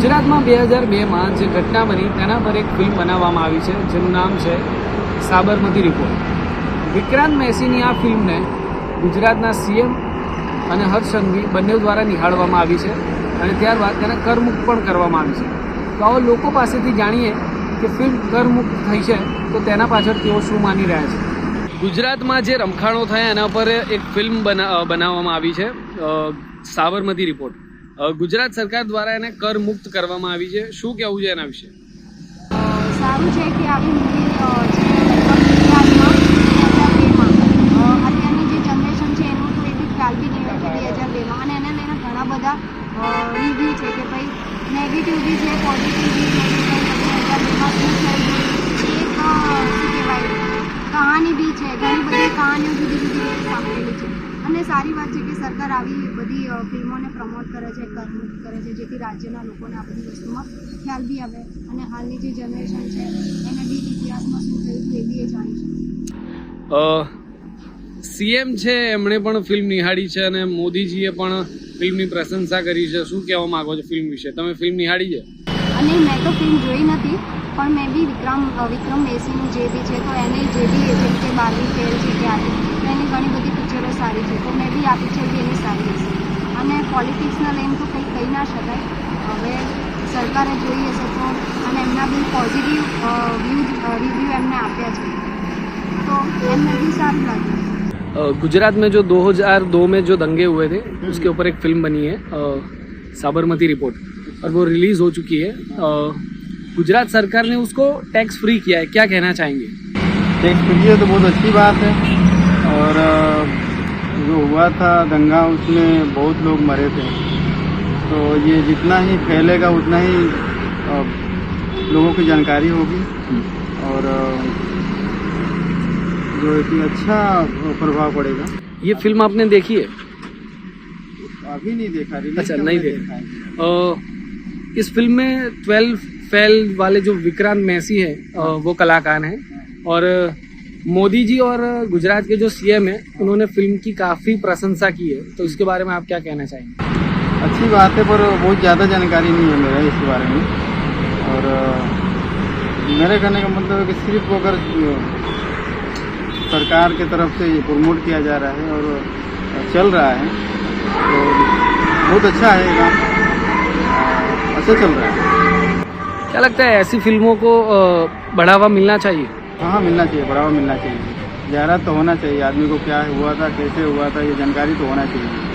ગુજરાતમાં બે હજાર બેમાં જે ઘટના બની તેના પર એક ફિલ્મ બનાવવામાં આવી છે જેનું નામ છે સાબરમતી રિપોર્ટ વિક્રાંત મેસીની આ ફિલ્મને ગુજરાતના સીએમ અને હર્ષસંઘવી બંને દ્વારા નિહાળવામાં આવી છે અને ત્યારબાદ તેને કરમુક્ત પણ કરવામાં આવી છે તો આવો લોકો પાસેથી જાણીએ કે ફિલ્મ કરમુક્ત થઈ છે તો તેના પાછળ તેઓ શું માની રહ્યા છે ગુજરાતમાં જે રમખાણો થયા એના પર એક ફિલ્મ બના બનાવવામાં આવી છે સાબરમતી રિપોર્ટ ગુજરાત સરકાર દ્વારા એને કર મુક્ત કરવામાં આવી છે શું કહેવું છે એના વિશે સારું છે કે આવી અત્યારની જે જનરેશન છે એનું તો એવી ખ્યાલ બી કે બે હજાર બેમાં અને એને લઈને ઘણા બધા રિવ્યૂ છે કે ભાઈ નેગેટિવ બી છે પોઝિટિવ બી છે કે શું થયું કહાની બી છે ઘણી બધી કહાનીઓ જુદી જુદી સાંભળેલી છે અને સારી વાત છે કે સરકાર આવી બધી ફિલ્મોને પ્રમોટ કરે છે પ્રમોટ કરે છે જેથી રાજ્યના લોકોને આપણી વસ્તુમાં ખ્યાલ બી આવે અને હાલની જે જનરેશન છે એને બી ઇતિહાસમાં શું થયું હતું એ બી એ જાણી શકે સીએમ છે એમણે પણ ફિલ્મ નિહાળી છે અને મોદીજીએ પણ ફિલ્મની પ્રશંસા કરી છે શું કહેવા માગો છો ફિલ્મ વિશે તમે ફિલ્મ નિહાળી છે અને મેં તો ફિલ્મ જોઈ નથી પણ મેં બી વિક્રમ વિક્રમ બેસીનું જે બી છે તો એને જે બી જેમ કે બારમી ફેલ છે કે આર્ટિસ્ટ मैंने ઘણી બધી ફિલ્મો સારી છે તો મેં ભી આપ છે કે એ સારી છે અમે પોલિટીશનલ ને તો કહી કહી ના શકાય અમે સરકાર એ જોયે છે તો અમને નબ પોઝિટિવ વ્યુ રિવ્યુ એમને આવ્યા છે તો એને ભી સાથ લાગા ગુજરાત મેં જો 2002 મેં જો દંગે હુએ થે ઉસકે ઉપર એક ફિલ્મ બની હે સાબરમતી રિપોર્ટ પર વો રિલીઝ હો ચુકી હે ગુજરાત સરકાર ને ઉસકો ટેક્સ ફ્રી કિયા હે ક્યા કહેના ચાહેંગે ટેક્સ ફ્રી હે તો બહોત અચ્છી બાત હે और जो हुआ था दंगा उसमें बहुत लोग मरे थे तो ये जितना ही फैलेगा उतना ही लोगों की जानकारी होगी और जो एक अच्छा प्रभाव पड़ेगा ये फिल्म आपने देखी है अभी नहीं देखा अच्छा नहीं देखा, है। इस फिल्म में ट्वेल्व फेल वाले जो विक्रांत मैसी है वो कलाकार हैं और मोदी जी और गुजरात के जो सीएम हैं उन्होंने फिल्म की काफ़ी प्रशंसा की है तो इसके बारे में आप क्या कहना चाहेंगे अच्छी बात है पर बहुत ज़्यादा जानकारी नहीं है मेरा इसके बारे में और मेरे कहने का मतलब है कि सिर्फ अगर सरकार के तरफ से ये प्रमोट किया जा रहा है और चल रहा है तो बहुत अच्छा है काम अच्छा चल रहा है क्या लगता है ऐसी फिल्मों को बढ़ावा मिलना चाहिए कहाँ मिलना चाहिए बढ़ावा मिलना चाहिए ज़्यादा तो होना चाहिए आदमी को क्या हुआ था कैसे हुआ था ये जानकारी तो होना चाहिए